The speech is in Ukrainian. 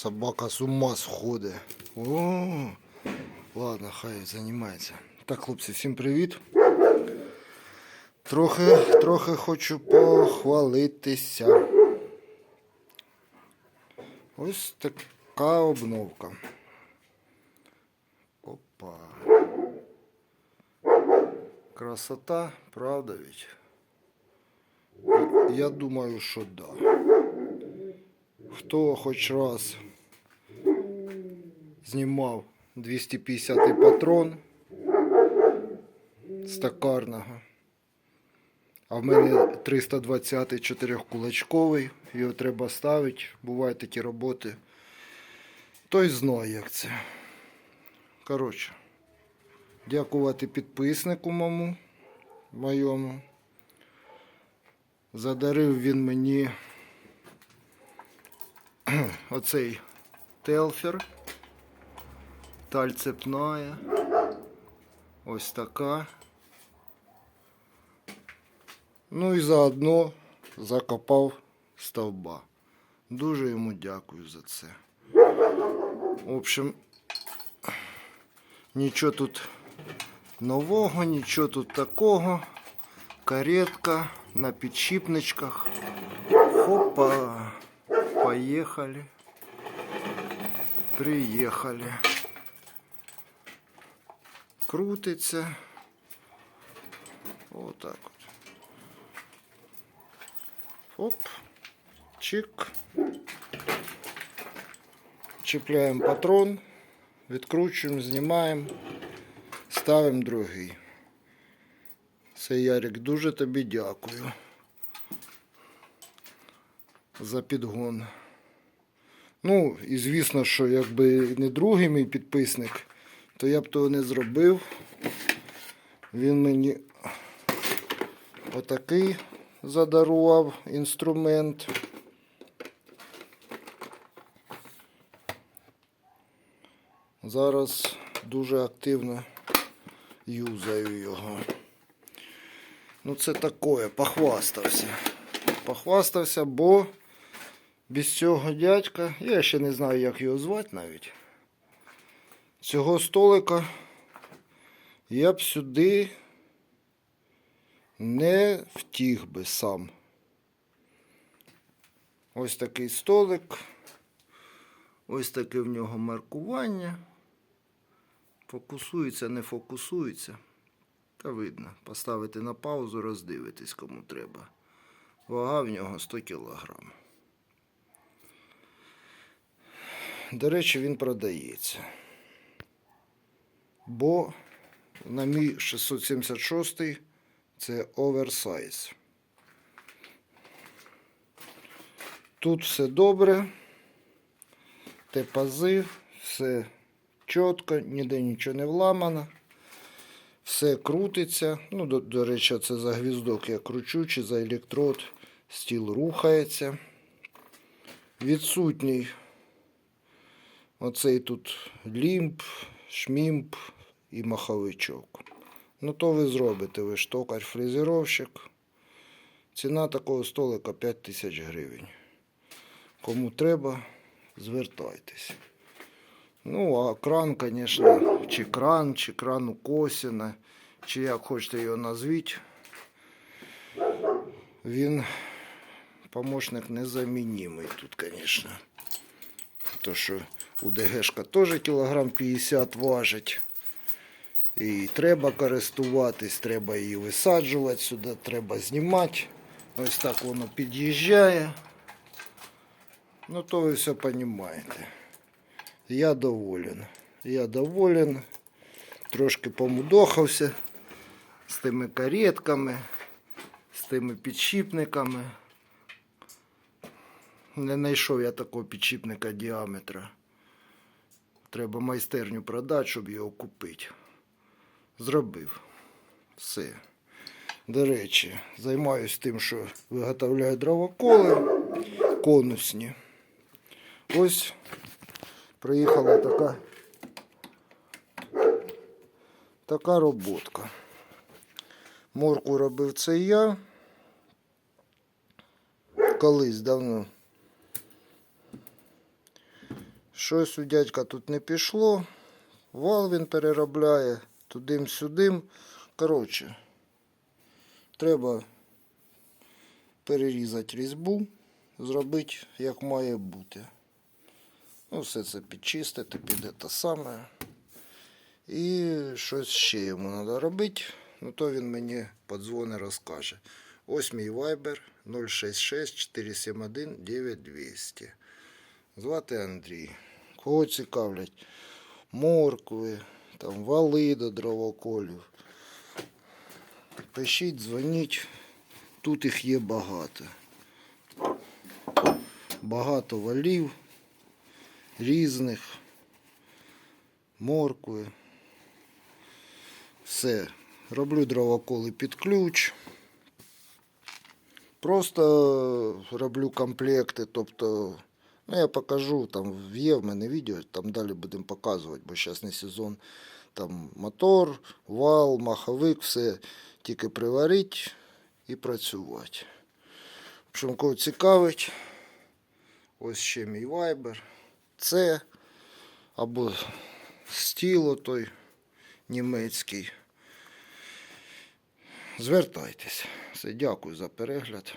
Собака з ума сходить. О, ладно, хай займається. Так, хлопці, всім привіт. Трохи, трохи хочу похвалитися. Ось така обновка. Опа. Красота, правда ведь? Я думаю, що да. Хто хоч раз знімав 250 патрон з токарного, а в мене 320 чотирьохкулачковий, його треба ставити, бувають такі роботи. Той знає, як це. Коротше, дякувати підписнику мому моєму. Задарив він мені оцей телфер. Таль цепная. Ось така. Ну і заодно закопав стовба. Дуже йому дякую за це. В общем, нічого тут нового, нічого тут такого. Каретка на підшипничках. Хопа. Поехали. Приехали. Крутиться. Вот так вот. Оп. Чик. Чіпляємо патрон, відкручуємо, знімаємо, ставимо другий. Це Ярик, дуже тобі дякую за підгон. Ну, і звісно, що якби не другий мій підписник, то я б того не зробив. Він мені отакий задарував інструмент. Зараз дуже активно юзаю його. Ну, це таке, похвастався. Похвастався, бо без цього дядька, я ще не знаю, як його звати навіть. Цього столика я б сюди не втіг би сам. Ось такий столик. Ось таке в нього маркування. Фокусується, не фокусується. Та видно. Поставити на паузу, роздивитись, кому треба. Вага в нього 100 кілограм. До речі, він продається. Бо на мій 676 це оверсайз. Тут все добре. Те пази, все чітко, ніде нічого не вламано. Все крутиться. Ну, до, до речі, це за гвіздок я кручу, чи за електрод. Стіл рухається. Відсутній оцей тут лімб, шмімб і маховичок. Ну, то ви зробите, ви ж токар-фрезеровщик. Ціна такого столика 5 тисяч гривень. Кому треба, звертайтесь. Ну, а кран, звісно, чи кран, чи кран у Косіна, чи як хочете його назвіть. Він помощник незамінімий тут, звісно. То, що у ДГшка теж кілограм 50 важить. І треба користуватись, треба її висаджувати сюди, треба знімати. Ось так воно під'їжджає. Ну, то ви все розумієте. Я доволен. Я доволен. Трошки помудохався з тими каретками, з тими підшипниками. Не знайшов я такого підшипника діаметра. Треба майстерню продати, щоб його купити. Зробив. Все. До речі, займаюся тим, що виготовляю дровоколи конусні. Ось приїхала така така роботка. Морку робив це я. Колись давно. Щось у дядька тут не пішло. Вал він переробляє тудим-сюдим. Коротше, треба перерізати різьбу, зробити як має бути. Ну, все це підчистити, піде те саме. І щось ще йому треба робити. Ну то він мені подзвони розкаже. Ось мій вайбер 066 471 9200. Звати Андрій. Кого цікавлять? Моркви, там вали до дровоколів. Пишіть, дзвоніть. Тут їх є багато. Багато валів різних, моркви. Все. Роблю дровоколи під ключ. Просто роблю комплекти, тобто, ну я покажу, там є в мене відео, там далі будемо показувати, бо зараз не сезон. Там мотор, вал, маховик, все тільки приварити і працювати. В общем, кого цікавить, ось ще мій вайбер. Це або стіло той німецький. Звертайтесь. Все, дякую за перегляд.